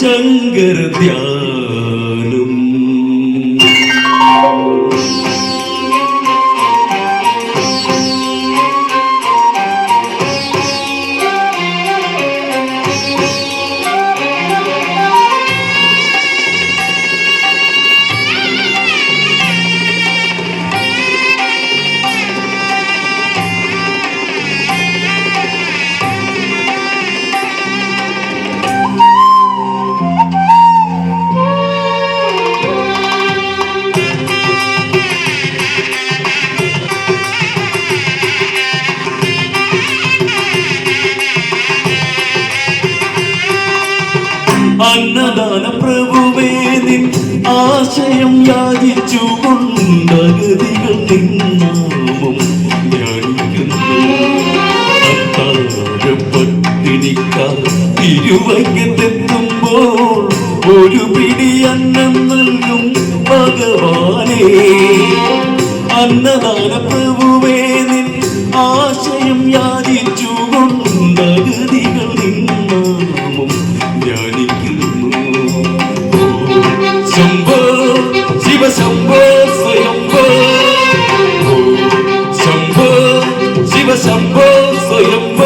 ശങ്കര ധ്യാനം അന്നദാന പ്രഭുവേ നിൻ ആശയം യാചിച്ചു കൊണ്ടഗതികൾ നിന്നാമം ഒരു പിടി അന്നം നൽകും ഭഗവാനേ. അന്നദാന പ്രഭുവേ ശിവശംഭോ സ്വയംഭോ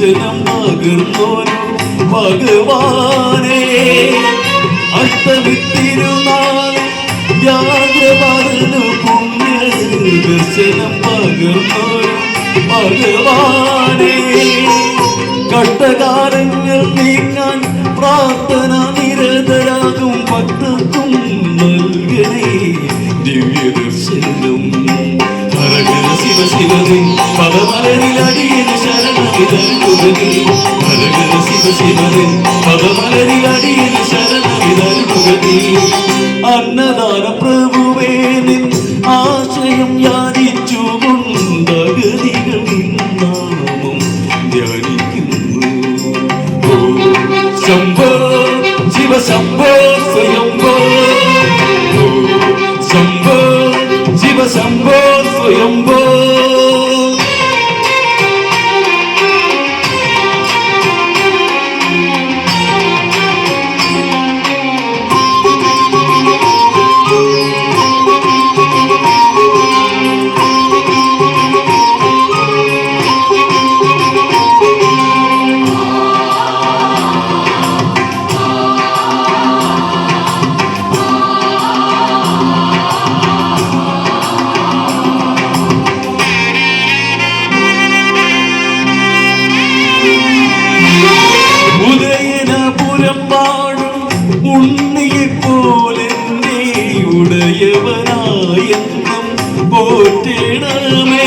ദർശനം പകർന്നോനു ഭഗവാനെ. അഷ്ടമിത്തിരുനാളിൽ പുണ്യ ദർശനം പകർന്നോരു ഭഗവാനെ. കട്ടകാലങ്ങൾ നീക്കാൻ പ്രാർത്ഥന നിരതരാകും ഭക്തർക്കും നൽകണേ. ദിവ്യ ദർശനം ശിവ ശിവ ശിവനെ പദമലരിലടിയന് ശരണമിതരുകേ ഹരഹര ശിവ ശിവനെ പദമലരിലടിയന് ശരണമിതരുകേ അന്നദാന പ്രഭുവേ നിൻ ആശയം യാദിച്ചു കൊണ്ടഗതികൾ സ്വയംഭോ ശംഭോ സ്വയംഭോ. പോറ്റണമേ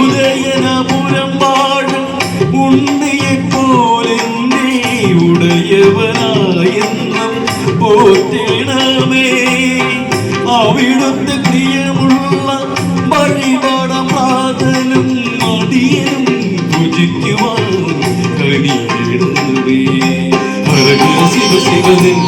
ഉദയനപുരം വാഴും ഉണ്ണിയെ പോലെ ഉടയവനായെന്നും പോറ്റിടമേ അവിടുത്തെ പ്രിയമുള്ള വഴിപാട പ്രാതലും മടിയനും പൂജിക്കുവാൻ കനിയിടുന്നവേ. ശിവ ശിവനിൻ